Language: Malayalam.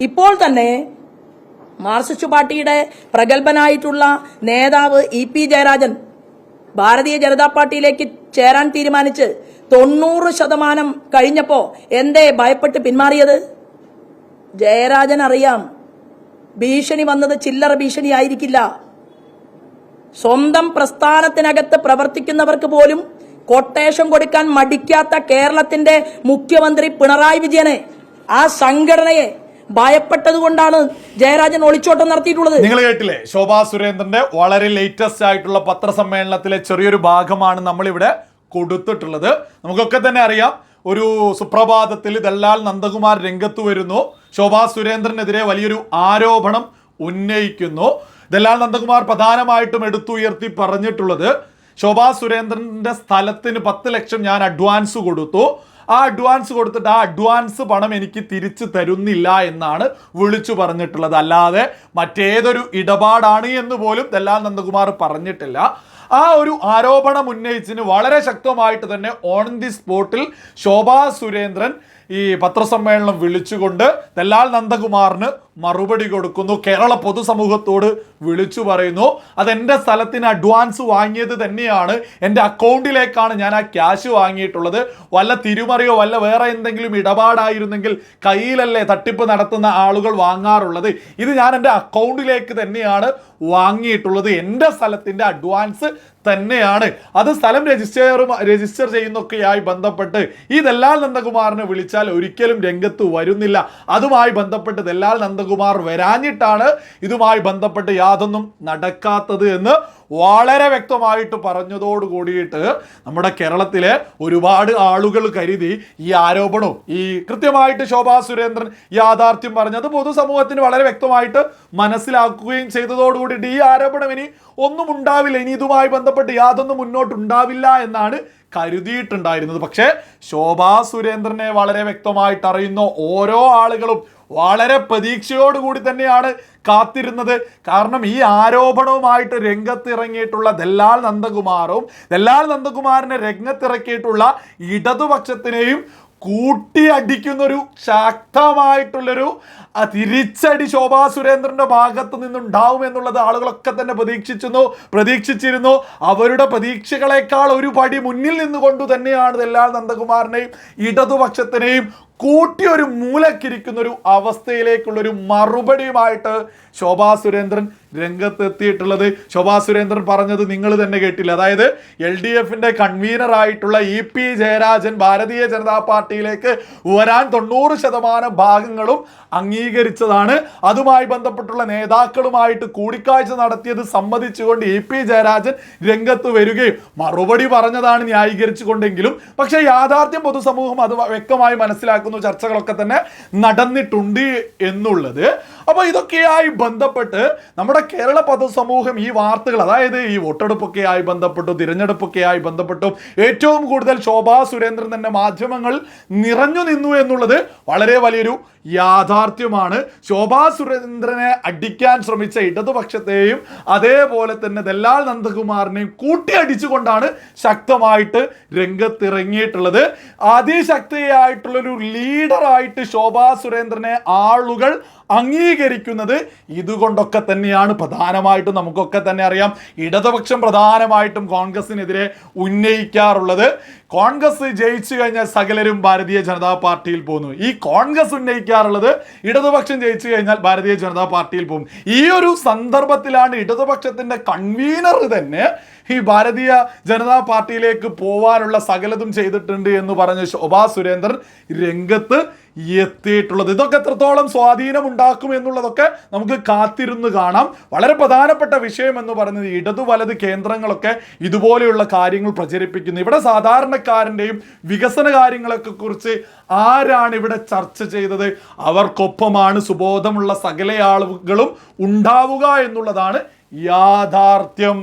ഇപ്പോൾ തന്നെ മാർക്സിസ്റ്റ് പാർട്ടിയുടെ പ്രഗത്ഭനായിട്ടുള്ള നേതാവ് ഇ പി ജയരാജൻ ഭാരതീയ ജനതാ പാർട്ടിയിലേക്ക് ചേരാൻ തീരുമാനിച്ച് തൊണ്ണൂറ് ശതമാനം കഴിഞ്ഞപ്പോ എന്തേ ഭയപ്പെട്ട് പിന്മാറിയത്? ജയരാജൻ അറിയാം ഭീഷണി വന്നത് ചില്ലറ ഭീഷണി ആയിരിക്കില്ല. സ്വന്തം പ്രസ്ഥാനത്തിനകത്ത് പ്രവർത്തിക്കുന്നവർക്ക് പോലും കൊട്ടേഷൻ കൊടുക്കാൻ മടിക്കാത്ത കേരളത്തിന്റെ മുഖ്യമന്ത്രി പിണറായി വിജയനെ ആ സംഘടനയെ ഭയപ്പെട്ടതുകൊണ്ടാണ് ജയരാജൻ ഒളിച്ചോട്ടം നടത്തിയിട്ടുള്ളത്. നിങ്ങൾ കേട്ടില്ലേ? ശോഭാ സുരേന്ദ്രന്റെ വളരെ ലേറ്റസ്റ്റ് ആയിട്ടുള്ള പത്രസമ്മേളനത്തിലെ ചെറിയൊരു ഭാഗമാണ് നമ്മളിവിടെ കൊടുത്തിട്ടുള്ളത്. നമുക്കൊക്കെ തന്നെ അറിയാം ഒരു സുപ്രഭാതത്തിൽ ദല്ലാൽ നന്ദകുമാർ രംഗത്ത് വരുന്നു. ശോഭാ സുരേന്ദ്രനെതിരെ വലിയൊരു ആരോപണം ഉന്നയിക്കുന്നു. ദല്ലാൽ നന്ദകുമാർ പ്രധാനമായിട്ടും എടുത്തുയർത്തി പറഞ്ഞിട്ടുള്ളത് ശോഭാ സുരേന്ദ്രന്റെ സ്ഥലത്തിന് പത്ത് ലക്ഷം ഞാൻ അഡ്വാൻസ് കൊടുത്തു. ആ അഡ്വാൻസ് കൊടുത്തിട്ട് ആ അഡ്വാൻസ് പണം എനിക്ക് തിരിച്ചു തരുന്നില്ല എന്നാണ് വിളിച്ചു പറഞ്ഞിട്ടുള്ളത്. അല്ലാതെ മറ്റേതൊരു ഇടപാടാണ് എന്ന് പോലും ദല്ലാൽ നന്ദകുമാർ പറഞ്ഞിട്ടില്ല. ആ ഒരു ആരോപണം ഉന്നയിച്ചതിന് വളരെ ശക്തമായിട്ട് തന്നെ ഓൺ ദി സ്പോട്ടിൽ ശോഭാ സുരേന്ദ്രൻ ഈ പത്രസമ്മേളനം വിളിച്ചുകൊണ്ട് ദല്ലാൽ നന്ദകുമാറിന് മറുപടി കൊടുക്കുന്നു. കേരള പൊതുസമൂഹത്തോട് വിളിച്ചു പറയുന്നു. അതെന്റെ സ്ഥലത്തിന് അഡ്വാൻസ് വാങ്ങിയത് തന്നെയാണ്. എന്റെ അക്കൗണ്ടിലേക്കാണ് ഞാൻ ആ ക്യാഷ് വാങ്ങിയിട്ടുള്ളത്. വല്ല തിരുമറിയോ വല്ല വേറെ എന്തെങ്കിലും ഇടപാടായിരുന്നെങ്കിൽ കയ്യിലല്ലേ തട്ടിപ്പ് നടത്തുന്ന ആളുകൾ വാങ്ങാറുള്ളത്. ഇത് ഞാൻ എന്റെ അക്കൗണ്ടിലേക്ക് തന്നെയാണ് വാങ്ങിയിട്ടുള്ളത് എന്റെ സ്ഥലത്തിന്റെ അഡ്വാൻസ് തന്നെയാണ്. അത് സ്ഥലം രജിസ്റ്റർ രജിസ്റ്റർ ചെയ്യുന്നൊക്കെയായി ബന്ധപ്പെട്ട് ഈ ദല്ലാൽ നന്ദകുമാറിനെ വിളിച്ചാൽ ഒരിക്കലും രംഗത്ത് വരുന്നില്ല. അതുമായി ബന്ധപ്പെട്ട് ദല്ലാൽ നന്ദകുമാർ വരാഞ്ഞിട്ടാണ് ഇതുമായി ബന്ധപ്പെട്ട് യാതൊന്നും നടക്കാത്തത് എന്ന് വളരെ വ്യക്തമായിട്ട് പറഞ്ഞതോട് കൂടിയിട്ട് നമ്മുടെ കേരളത്തിലെ ഒരുപാട് ആളുകൾ കരുതി ഈ ആരോപണവും ഈ കൃത്യമായിട്ട് ശോഭാ സുരേന്ദ്രൻ യാഥാർത്ഥ്യം പറഞ്ഞത് പൊതുസമൂഹത്തിന് വളരെ വ്യക്തമായിട്ട് മനസ്സിലാക്കുകയും ചെയ്തതോടുകൂടിയിട്ട് ഈ ആരോപണം ഇനി ഒന്നും ഉണ്ടാവില്ല. ഇനി ഇതുമായി ബന്ധപ്പെട്ട് യാതൊന്നും മുന്നോട്ടുണ്ടാവില്ല എന്നാണ് കരുതിയിട്ടുണ്ടായിരുന്നത്. പക്ഷേ ശോഭാ സുരേന്ദ്രനെ വളരെ വ്യക്തമായിട്ട് അറിയുന്ന ഓരോ ആളുകളും വളരെ പ്രതീക്ഷയോടുകൂടി തന്നെയാണ് കാത്തിരുന്നത്. കാരണം ഈ ആരോപണവുമായിട്ട് രംഗത്തിറങ്ങിയിട്ടുള്ള ദല്ലാൽ നന്ദകുമാറും ദല്ലാൽ നന്ദകുമാറിനെ രംഗത്തിറക്കിയിട്ടുള്ള ഇടതുപക്ഷത്തിനെയും കൂട്ടി അടിക്കുന്നൊരു ശക്തമായിട്ടുള്ളൊരു ആ തിരിച്ചടി ശോഭാ സുരേന്ദ്രന്റെ ഭാഗത്ത് നിന്നുണ്ടാവും എന്നുള്ളത് ആളുകളൊക്കെ തന്നെ പ്രതീക്ഷിച്ചിരുന്നു പ്രതീക്ഷിച്ചിരുന്നു. അവരുടെ പ്രതീക്ഷകളെക്കാൾ ഒരു പടി മുന്നിൽ നിന്നുകൊണ്ട് തന്നെയാണ് ദല്ലാൽ നന്ദകുമാറിനെയും ഇടതുപക്ഷത്തിനെയും കൂട്ടി ഒരു മൂലക്കിരിക്കുന്ന ഒരു അവസ്ഥയിലേക്കുള്ള ഒരു മറുപടിയുമായിട്ട് ശോഭാ സുരേന്ദ്രൻ രംഗത്ത് എത്തിയിട്ടുള്ളത് ശോഭാ സുരേന്ദ്രൻ പറഞ്ഞത് നിങ്ങൾ തന്നെ കേട്ടില്ല. അതായത് എൽ ഡി കൺവീനർ ആയിട്ടുള്ള ഇ പി ജയരാജൻ ഭാരതീയ ജനതാ പാർട്ടിയിലേക്ക് വരാൻ തൊണ്ണൂറ് ശതമാനം ഭാഗങ്ങളും അംഗീകരിച്ചതാണ്. അതുമായി ബന്ധപ്പെട്ടുള്ള നേതാക്കളുമായിട്ട് കൂടിക്കാഴ്ച നടത്തിയത് സമ്മതിച്ചുകൊണ്ട് ഇ പി ജയരാജൻ രംഗത്ത് വരികയും മറുപടി പറഞ്ഞതാണ് ന്യായീകരിച്ചുകൊണ്ടെങ്കിലും പക്ഷേ യാഥാർത്ഥ്യം പൊതുസമൂഹം അത് വ്യക്തമായി മനസ്സിലാക്കുന്നു. ചർച്ചകളൊക്കെ തന്നെ നടന്നിട്ടുണ്ട് എന്നുള്ളത്. അപ്പോൾ ഇതൊക്കെയായി ബന്ധപ്പെട്ട് നമ്മുടെ കേരള പൊതുസമൂഹം ഈ വാർത്തകൾ അതായത് ഈ വോട്ടെടുപ്പൊക്കെ ആയി ബന്ധപ്പെട്ടും തിരഞ്ഞെടുപ്പൊക്കെ ആയി ബന്ധപ്പെട്ടും ഏറ്റവും കൂടുതൽ ശോഭാ സുരേന്ദ്രൻ തന്നെ മാധ്യമങ്ങൾ നിറഞ്ഞു നിന്നു എന്നുള്ളത് വളരെ വലിയൊരു യാഥാർത്ഥ്യമാണ്. ശോഭാ സുരേന്ദ്രനെ അടിക്കാൻ ശ്രമിച്ച ഇടതുപക്ഷത്തെയും അതേപോലെ തന്നെ ദല്ലാൽ നന്ദകുമാറിനെയും കൂട്ടി അടിച്ചുകൊണ്ടാണ് ശക്തമായിട്ട് രംഗത്തിറങ്ങിയിട്ടുള്ളത്. അതിശക്തിയായിട്ടുള്ളൊരു ലീഡറായിട്ട് ശോഭാ സുരേന്ദ്രനെ ആളുകൾ അംഗീകരിക്കുന്നത് ഇതുകൊണ്ടൊക്കെ തന്നെയാണ്. പ്രധാനമായിട്ടും നമുക്കൊക്കെ തന്നെ അറിയാം. ഇടതുപക്ഷം പ്രധാനമായിട്ടും കോൺഗ്രസിനെതിരെ ഉന്നയിക്കാറുള്ളത്. കോൺഗ്രസ് ജയിച്ചു കഴിഞ്ഞാൽ സകലരും ഭാരതീയ ജനതാ പാർട്ടിയിൽ പോകുന്നു. ഈ കോൺഗ്രസ് ഉന്നയിക്കാറുള്ളത് ഇടതുപക്ഷം ജയിച്ചു കഴിഞ്ഞാൽ ഭാരതീയ ജനതാ പാർട്ടിയിൽ പോകും. ഈ ഒരു സന്ദർഭത്തിലാണ് ഇടതുപക്ഷത്തിന്റെ കൺവീനർ തന്നെ ഈ ഭാരതീയ ജനതാ പാർട്ടിയിലേക്ക് പോവാനുള്ള സകലതും ചെയ്തിട്ടുണ്ട് എന്ന് പറഞ്ഞ് ശോഭാ സുരേന്ദ്രൻ രംഗത്ത് എത്തിയിട്ടുള്ളത്. ഇതൊക്കെ എത്രത്തോളം സ്വാധീനം ഉണ്ടാക്കും എന്നുള്ളതൊക്കെ നമുക്ക് കാത്തിരുന്ന് കാണാം. വളരെ പ്രധാനപ്പെട്ട വിഷയം എന്ന് പറയുന്നത് ഇടതു വലത് കേന്ദ്രങ്ങളൊക്കെ ഇതുപോലെയുള്ള കാര്യങ്ങൾ പ്രചരിപ്പിക്കുന്നു. ഇവിടെ സാധാരണക്കാരന്റെയും വികസന കാര്യങ്ങളൊക്കെ കുറിച്ച് ആരാണ് ഇവിടെ ചർച്ച ചെയ്തത്? അവർക്കൊപ്പമാണ് സുബോധമുള്ള സകല ആളുകളും ഉണ്ടാവുക എന്നുള്ളതാണ് യാഥാർത്ഥ്യം.